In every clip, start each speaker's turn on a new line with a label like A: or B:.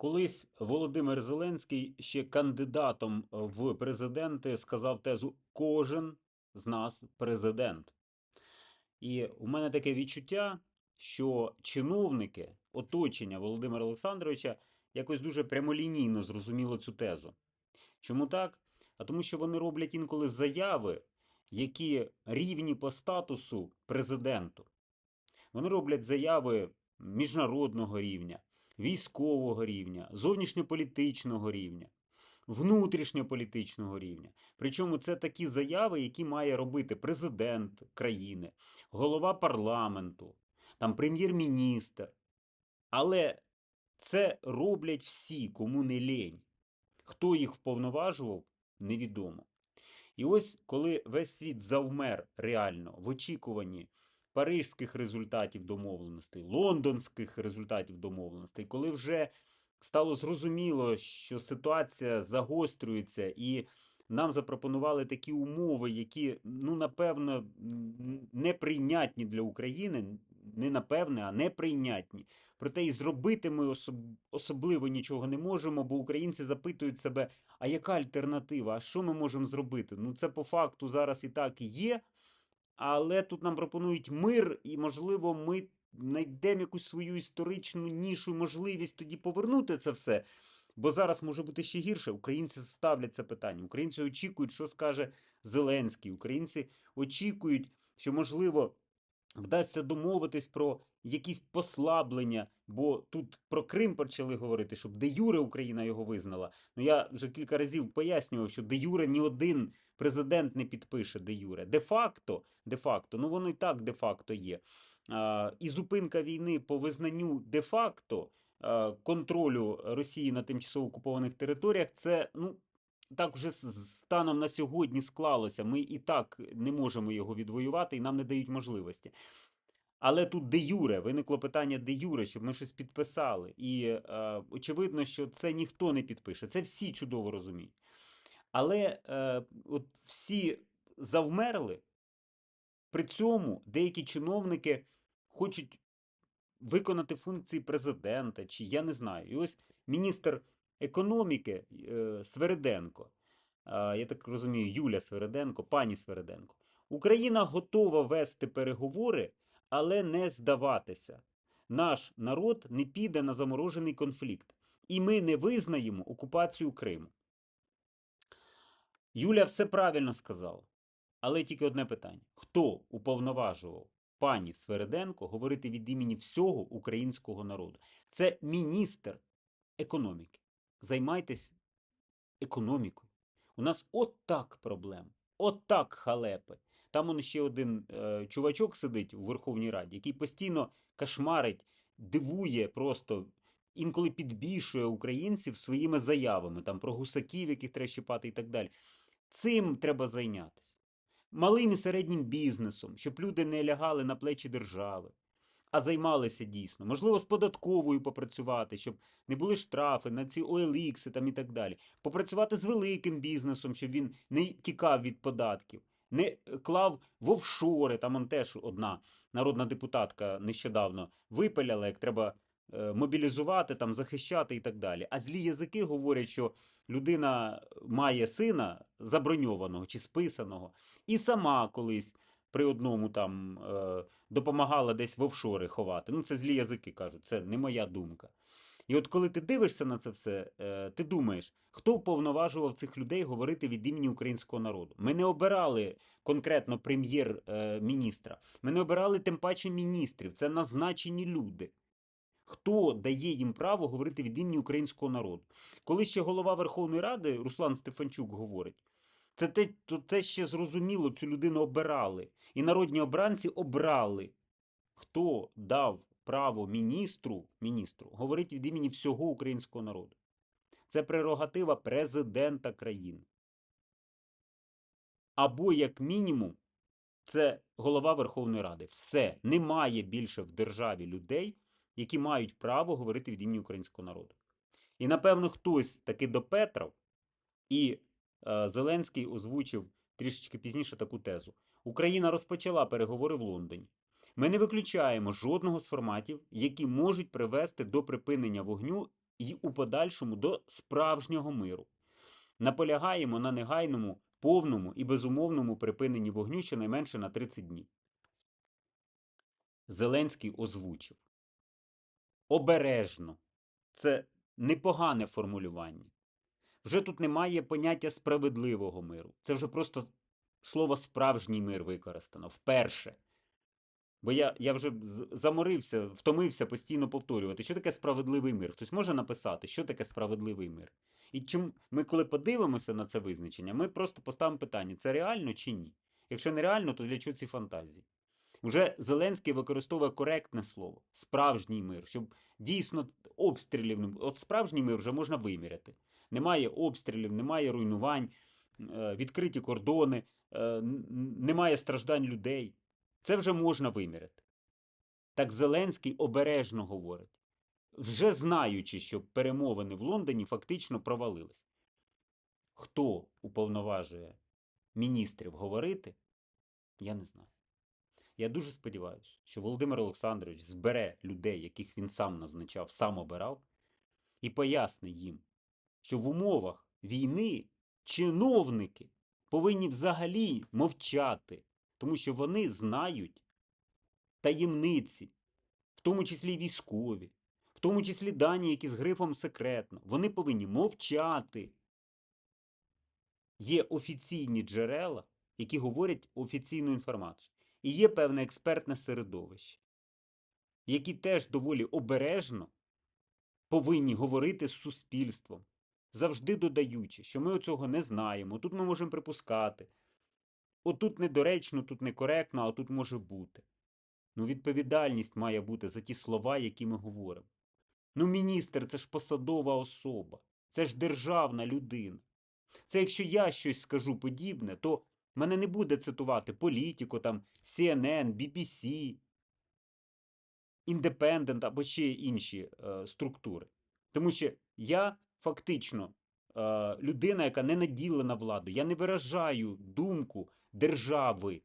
A: Колись Володимир Зеленський ще кандидатом в президенти сказав тезу Кожен з нас президент. І у мене таке відчуття, що чиновники, оточення Володимира Олександровича якось дуже прямолінійно зрозуміло цю тезу. Чому так? А тому, що вони роблять інколи заяви, які рівні по статусу президенту. Вони роблять заяви міжнародного рівня, військового рівня, зовнішньополітичного рівня, внутрішньополітичного рівня. Причому це такі заяви, які має робити президент країни, голова парламенту, там прем'єр-міністр. Але це роблять всі, кому не лень. Хто їх вповноважував, невідомо. І ось коли весь світ завмер реально в очікуванні парижських результатів домовленостей, лондонських результатів домовленостей, коли вже стало зрозуміло, що ситуація загострюється, і нам запропонували такі умови, які, ну, напевно, неприйнятні для України, не напевне, а неприйнятні. Проте і зробити ми особ- особливо нічого не можемо, бо українці запитують себе, а яка альтернатива? А що ми можемо зробити? Ну, це по факту зараз і так і є, але тут нам пропонують мир, і, можливо, ми знайдемо якусь свою історичну нішу, можливість тоді повернути це все. Бо зараз може бути ще гірше. Українці ставлять це питання. Українці очікують, що скаже Зеленський. Українці очікують, що, можливо, вдасться домовитись про якісь послаблення, бо тут про Крим почали говорити, щоб де Юре Україна його визнала. Ну я вже кілька разів пояснював, що де Юре ні один президент не підпише де Юре. Де-факто, де-факто, ну воно і так де-факто є. І зупинка війни по визнанню де-факто контролю Росії на тимчасово окупованих територіях, це ну. Так вже станом на сьогодні склалося. Ми і так не можемо його відвоювати, і нам не дають можливості. Але тут де юре, виникло питання де юре, щоб ми щось підписали. І е, очевидно, що це ніхто не підпише. Це всі чудово розуміють. Але е, от всі завмерли. При цьому деякі чиновники хочуть виконати функції президента, чи я не знаю. І ось міністр економіки е, Свериденко, е, я так розумію, Юля Свериденко, пані Свериденко. Україна готова вести переговори, але не здаватися. Наш народ не піде на заморожений конфлікт, і ми не визнаємо окупацію Криму. Юля все правильно сказала. Але тільки одне питання: хто уповноважував пані Свериденко говорити від імені всього українського народу? Це міністр економіки. Займайтесь економікою. У нас от так проблем, от халепи. Там он ще один е, чувачок сидить у Верховній Раді, який постійно кошмарить, дивує просто. Інколи підбільшує українців своїми заявами там про гусаків, яких треба щипати і так далі. Цим треба зайнятися. Малим і середнім бізнесом, щоб люди не лягали на плечі держави, а займалися дійсно. Можливо, з податковою попрацювати, щоб не були штрафи на ці OLX там і так далі. Попрацювати з великим бізнесом, щоб він не тікав від податків, не е, клав в офшори. Там теж одна народна депутатка нещодавно випаляла, як треба мобілізувати, там, захищати і так далі. А злі язики говорять, що людина має сина заброньованого чи списаного, і сама колись при одному там е, допомагала десь в офшори ховати. Ну, це злі язики кажуть, це не моя думка. І от коли ти дивишся на це все, е, ти думаєш, хто вповноважував цих людей говорити від імені українського народу? Ми не обирали конкретно прем'єр-міністра, ми не обирали тим паче міністрів, це назначені люди. Хто дає їм право говорити від імені українського народу? Коли ще голова Верховної Ради Руслан Стефанчук говорить, це те, то те ще зрозуміло, цю людину обирали. І народні обранці обрали. Хто дав право міністру, міністру говорити від імені всього українського народу? Це прерогатива президента країни. Або, як мінімум, це голова Верховної Ради. Все. Немає більше в державі людей, які мають право говорити від імені українського народу. І, напевно, хтось таки допетрав, і е, Зеленський озвучив трішечки пізніше таку тезу. Україна розпочала переговори в Лондоні. Ми не виключаємо жодного з форматів, які можуть привести до припинення вогню і у подальшому до справжнього миру. Наполягаємо на негайному, повному і безумовному припиненні вогню щонайменше на 30 днів. Зеленський озвучив. Обережно. Це непогане формулювання. Вже тут немає поняття справедливого миру. Це вже просто слово справжній мир використано вперше. Бо я, я вже заморився, втомився постійно повторювати, що таке справедливий мир. Хтось може написати, що таке справедливий мир. І чим ми, коли подивимося на це визначення, ми просто поставимо питання: це реально чи ні? Якщо не реально, то для чого ці фантазії? Уже Зеленський використовує коректне слово справжній мир, щоб дійсно обстрілів. От справжній мир вже можна виміряти. Немає обстрілів, немає руйнувань, е, відкриті кордони, е, немає страждань людей. Це вже можна виміряти. Так Зеленський обережно говорить, вже знаючи, що перемовини в Лондоні фактично провалились. Хто уповноважує міністрів говорити, я не знаю. Я дуже сподіваюся, що Володимир Олександрович збере людей, яких він сам назначав, сам обирав, і пояснить їм, що в умовах війни чиновники повинні взагалі мовчати, тому що вони знають таємниці, в тому числі військові, в тому числі дані, які з грифом секретно. Вони повинні мовчати. Є офіційні джерела, які говорять офіційну інформацію. І є певне експертне середовище, які теж доволі обережно повинні говорити з суспільством, завжди додаючи, що ми оцього не знаємо, тут ми можемо припускати. Отут недоречно, тут некоректно, а тут може бути. Ну, відповідальність має бути за ті слова, які ми говоримо. Ну, міністр, це ж посадова особа, це ж державна людина. Це якщо я щось скажу подібне, то мене не буде цитувати політико, там, CNN, BBC, Independent або ще інші е, структури. Тому що я фактично е, людина, яка не наділена владою. Я не виражаю думку держави,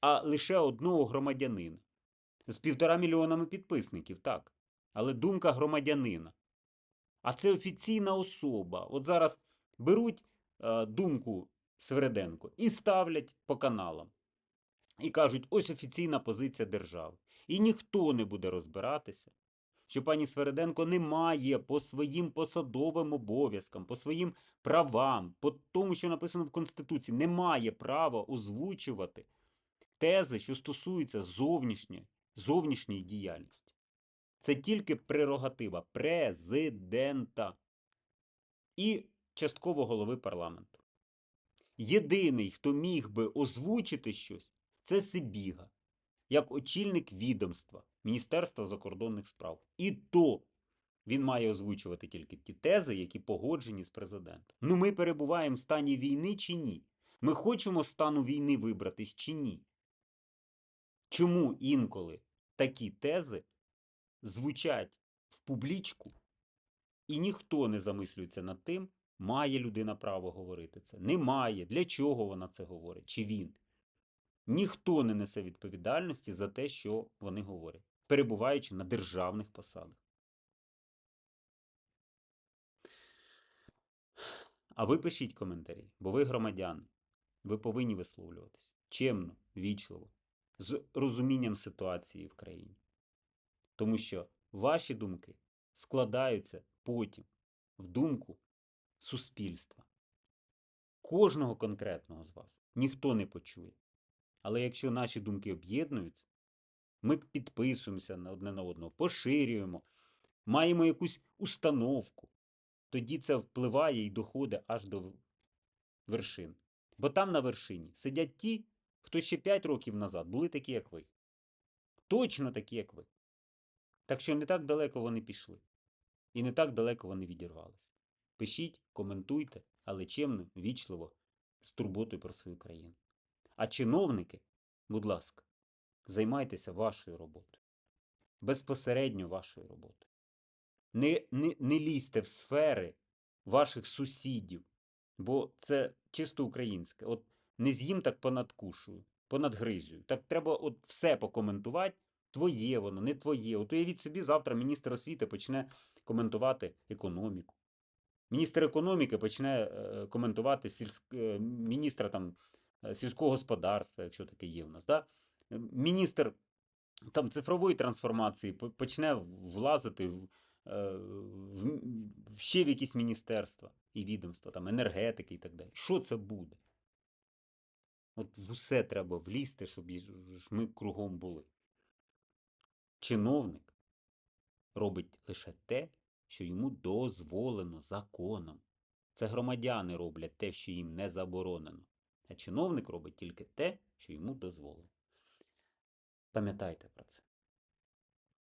A: а лише одного громадянина. З півтора мільйонами підписників, так. Але думка громадянина. А це офіційна особа. От зараз беруть е, думку Свереденко і ставлять по каналам. І кажуть, ось офіційна позиція держави. І ніхто не буде розбиратися, що пані Свереденко не має по своїм посадовим обов'язкам, по своїм правам, по тому, що написано в Конституції, не має права озвучувати тези, що стосуються зовнішньої, зовнішньої діяльності. Це тільки прерогатива президента і частково голови парламенту. Єдиний, хто міг би озвучити щось, це Сибіга, як очільник відомства Міністерства закордонних справ. І то він має озвучувати тільки ті тези, які погоджені з президентом. Ну, ми перебуваємо в стані війни чи ні? Ми хочемо стану війни вибратись чи ні? Чому інколи такі тези звучать в публічку, і ніхто не замислюється над тим, має людина право говорити це? Немає. Для чого вона це говорить? Чи він? Ніхто не несе відповідальності за те, що вони говорять, перебуваючи на державних посадах. А ви пишіть коментарі, бо ви громадяни. Ви повинні висловлюватись чемно, вічливо, з розумінням ситуації в країні. Тому що ваші думки складаються потім в думку суспільства. Кожного конкретного з вас ніхто не почує. Але якщо наші думки об'єднуються, ми підписуємося одне на одного, поширюємо, маємо якусь установку, тоді це впливає і доходить аж до вершин. Бо там на вершині сидять ті, хто ще 5 років назад були такі, як ви. Точно такі, як ви. Так що не так далеко вони пішли. І не так далеко вони відірвалися. Пишіть, коментуйте, але чемно, вічливо, з турботою про свою країну. А чиновники, будь ласка, займайтеся вашою роботою. Безпосередньо вашою роботою. Не, не, не лізьте в сфери ваших сусідів, бо це чисто українське. От не з'їм так понадкушую, понадгризую. Так треба от все покоментувати, твоє воно, не твоє. От уявіть собі, завтра міністр освіти почне коментувати економіку. Міністр економіки почне е, коментувати сільськ... е, міністра там, е, сільського господарства, якщо таке є в нас. Да? Міністр там, цифрової трансформації почне влазити в, в ще в якісь міністерства і відомства, там, енергетики і так далі. Що це буде? От в усе треба влізти, щоб ми кругом були. Чиновник робить лише те, що йому дозволено законом. Це громадяни роблять те, що їм не заборонено. А чиновник робить тільки те, що йому дозволено. Пам'ятайте про це.